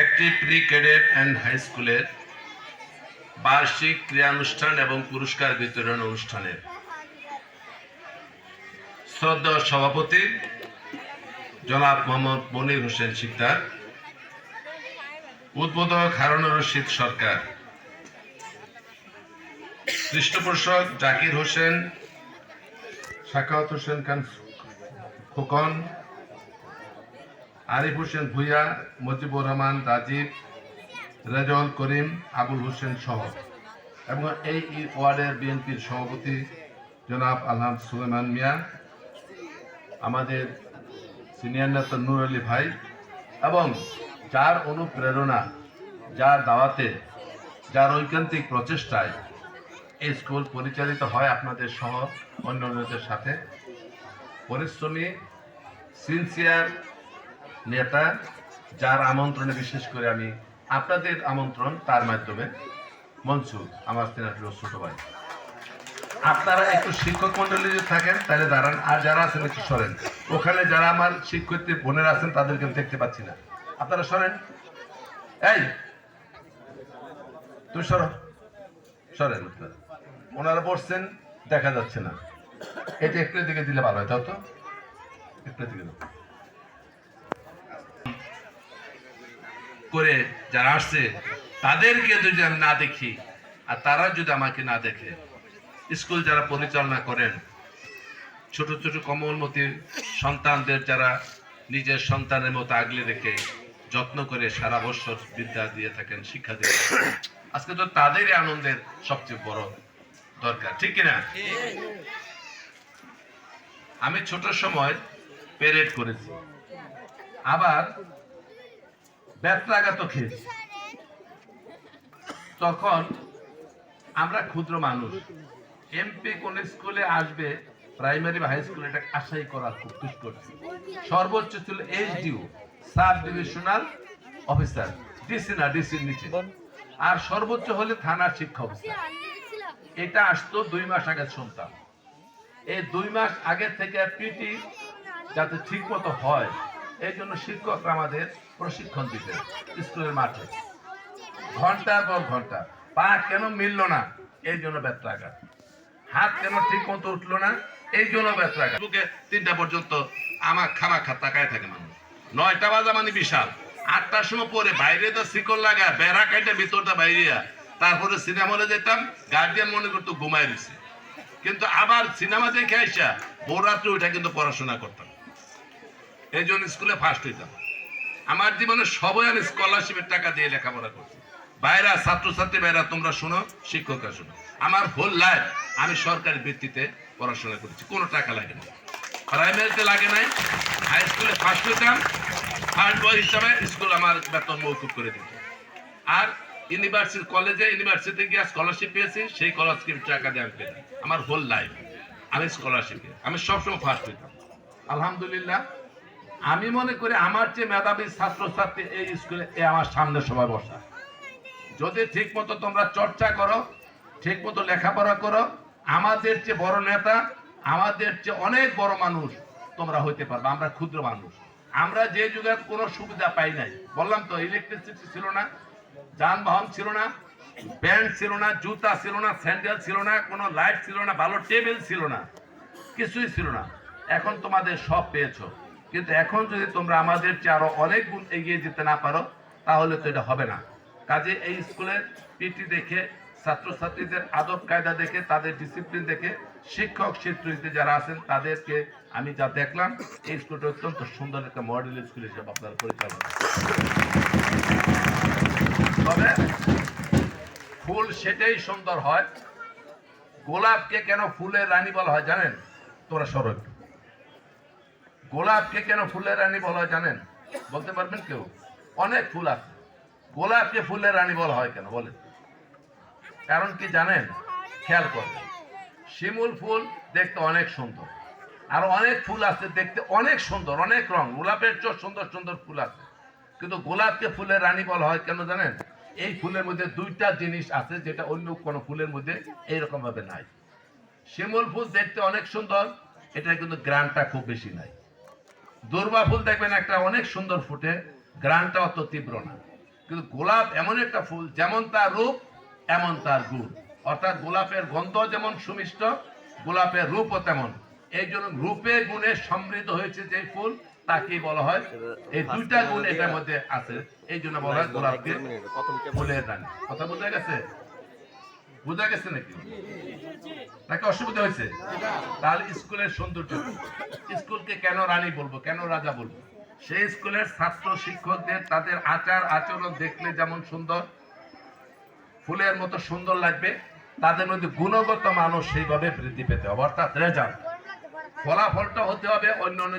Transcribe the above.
একটি pre cadet and high স্কুলের বার্ষিক ক্রিয়ানুষ্ঠান এবং পুরস্কার বিতরণ অনুষ্ঠানের শ্রদ্ধা সভাপতি জনাব মোহাম্মদ মনির হোসেন শিকদার, উদ্বোধক হারুনুর রশিদ সরকার, পৃষ্ঠপোষক জাকির হোসেন সাকাওয়াত হোসেন খান খোকন আরিফ হোসেন ভুইয়া, মজিবুর রহমান, রাজীব রেজল করিম, আবুল হোসেন সহ। এবং এই ওয়ার্ডের বিএনপির সভাপতি জনাব আলহাম সুলেমান মিয়া, আমাদের সিনিয়র নেতা নুর আলী ভাই, এবং যার অনুপ্রেরণা, যার দাওয়াতে, যার ঐকান্তিক প্রচেষ্টায় এই স্কুল পরিচালিত হয় আপনাদের সহ অন্যান্যদের সাথে। পরিশ্রমী সিনসিয়ার নেতা, যার আমন্ত্রণে বিশেষ করে আমি আপনাদের আমন্ত্রণ তার মাধ্যমে। মনসুর, আমার তেনাটির ছোট ভাই আপনারা একটু শিক্ষক মন্ডলী যদি থাকেন, তাহলে দাঁড়ান। আর যারা আছেন, একটু সরেন। ওখানে যারা আমার শিক্ষয়িত্রী বোনেরা আছেন, তাদেরকে আমি দেখতে পাচ্ছি না। আপনারা সরেন। এই! তুই সরো। সরেন। ওনারা বসছেন, দেখা যাচ্ছে না। এটা একটু দিকে দিলে ভালো হয়, তাও তো? একটু দিকে করে যারা আসছে, তাদেরকে যদি আমি না দেখি, আর তারা যদি আমাকে না দেখে, স্কুল যারা পরিচালনা করেন, ছোট ছোট কমলমতি সন্তানদের যারা নিজের সন্তানের মতো আগলে রেখে যত্ন করে সারা বছর বিদ্যা দিয়ে থাকেন, শিক্ষা দিয়ে আজকে তো তাদেরই আনন্দের সবচেয়ে বড় দরকার, ঠিক কিনা? আমি ছোট সময় পেরেড করেছি। আবার তখন আমরা ক্ষুদ্র মানুষ। এমপি কোন স্কুলে আসবে প্রাইমারি বা হাই এটা আশাই করা খুব। সর্বোচ্চ ছিল HDO sub divisional officer DC না ডিসির নিচে। আর সর্বোচ্চ হলে থানার শিক্ষা অফিসার এটা আসতো দুই মাস আগে শুনতাম এই দুই মাস আগে থেকে পিটি যাতে ঠিক মতো হয় এই জন্য শিক্ষকরা আমাদের প্রশিক্ষণ দিতেন স্কুলের মাঠে। ঘণ্টার পর ঘণ্টা। পা কেন মিলল না? এই জন্য ব্যত্রাঘাত হাত কেন ঠিক মতো উঠল না? এই জন্য ব্যত্রাঘাত বুকে তিনটা পর্যন্ত আমার খামা খা তাকায় থাকে মানুষ। নয়টা বাজা মানে বিশাল। আটটার সময় পরে বাইরে তো শিকল লাগা, বেড়া কাইটে ভিতরটা বাইরে তারপরে সিনেমা হলে যেতাম গার্জিয়ান মনে করতো ঘুমাই দিছে। কিন্তু আবার সিনেমা দেখে আইসা, ভোররাত্রে ওইটা কিন্তু পড়াশোনা করতাম। এই জন্য স্কুলে ফার্স্ট হইতাম। আমার জীবনে সবাই আমি স্কলারশিপের টাকা দিয়ে লেখাপড়া করছি। বাইরা, ছাত্রছাত্রী বাইরা, তোমরা শোনো, শিক্ষকরা শোনো। আমার হোল লাইফ আমি সরকারি ভিত্তিতে পড়াশোনা করেছি। কোনো টাকা লাগে না। প্রাইমারিতে লাগে নাই। হাই স্কুলে ফার্স্ট হইতাম। ফার্স্ট বয় হিসাবে স্কুল আমার বেতন মৌকুব করে দিত। আর ইউনিভার্সিটি কলেজে ইউনিভার্সিটি গিয়ে স্কলারশিপ পেয়েছি। সেই স্কলারশিপ টাকা দিয়ে আমি পেতাম আমার হোল লাইফ আমি স্কলারশিপে আমি সবসময় ফার্স্ট হইতাম। আলহামদুলিল্লাহ। আমি মনে করি আমার যে মেধাবী ছাত্রছাত্রী এই স্কুলে, এ আমার সামনে সবাই বসা। যদি ঠিক মতো তোমরা চর্চা করো ঠিক মতো লেখাপড়া করো, আমাদের যে বড় নেতা, আমাদের যে অনেক বড় মানুষ তোমরা হইতে পারবে, আমরা ক্ষুদ্র মানুষ। আমরা যে যুগে কোনো সুবিধা পাই নাই, বললাম তো ইলেকট্রিসিটি ছিল না, যানবাহন ছিল না ব্যান্ড ছিল না, জুতা ছিল না, স্যান্ডেল ছিল না, কোনো লাইট ছিল না, ভালো টেবিল ছিল না, কিছুই ছিল না। এখন তোমাদের সব পেয়েছ। কিন্তু এখন যদি তোমরা আমাদের চেয়ে অনেক গুণ এগিয়ে যেতে না পারো, তাহলে তো এটা হবে না। কাজে এই স্কুলের পিটি দেখে, ছাত্রছাত্রীদের আদব কায়দা দেখে, তাদের ডিসিপ্লিন দেখে, শিক্ষক শিক্ষিত যারা আছেন, তাদেরকে আমি যা দেখলাম, এই স্কুলটা অত্যন্ত সুন্দর একটা মডেল স্কুল হিসেবে আপনার পরিচালনা তবে ফুল সেটাই সুন্দর হয়। গোলাপকে কেন ফুলের রানী বলা হয় জানেন? তোরা সরো গোলাপকে কেন ফুলের রানী বলা হয় জানেন? বলতে পারবেন কেউ? অনেক ফুল আছে। গোলাপকে ফুলের রানী বলা হয় কেন? বলেন। কারণ কি জানেন? খেয়াল করবেন। শিমুল ফুল দেখতে অনেক সুন্দর। আর অনেক ফুল আছে দেখতে অনেক সুন্দর, অনেক রং। গোলাপের চেয়ে সুন্দর সুন্দর ফুল আছে। কিন্তু গোলাপকে ফুলের রানী বলা হয় কেন জানেন? এই ফুলের মধ্যে দুইটা জিনিস আছে যেটা অন্য কোনো ফুলের মধ্যে এইরকম ভাবে নাই। শিমুল ফুল দেখতে অনেক সুন্দর এটা কিন্তু গ্রানটা খুব বেশি নাই। দুর্বা ফুল দেখবেন একটা অনেক সুন্দর ফুটে গ্রানটা অত তীব্র না। কিন্তু গোলাপ এমন একটা ফুল যেমন তার রূপ এমন তার গুণ। অর্থাৎ গোলাপের গন্ধ যেমন সুমিষ্ট গোলাপের রূপও তেমন। এই জন্য রূপে গুণে সমৃদ্ধ হয়েছে যে ফুল তাকে বলা হয় এই দুইটা গুণ এটার মধ্যে আছে। এই জন্য বলা হয় গোলাপকে ফুলের রানী। কথা বোঝা গেছে? বোঝা গেছে নাকি? নাকি অসুবিধা হয়েছে? তাহলে স্কুলের সৌন্দর্য স্কুলকে কেন রানী বলব, কেন রাজা বলব? সেই স্কুলের ছাত্র শিক্ষকদের তাদের আচার আচরণ দেখলে যেমন সুন্দর, ফুলের মতো সুন্দর লাগবে, তাদের মধ্যে গুণগত মানুষ সেইভাবে বৃদ্ধি পেতে হবে, অর্থাৎ রেজাল্ট। ফলাফলটা হতে হবে অন্য অন্য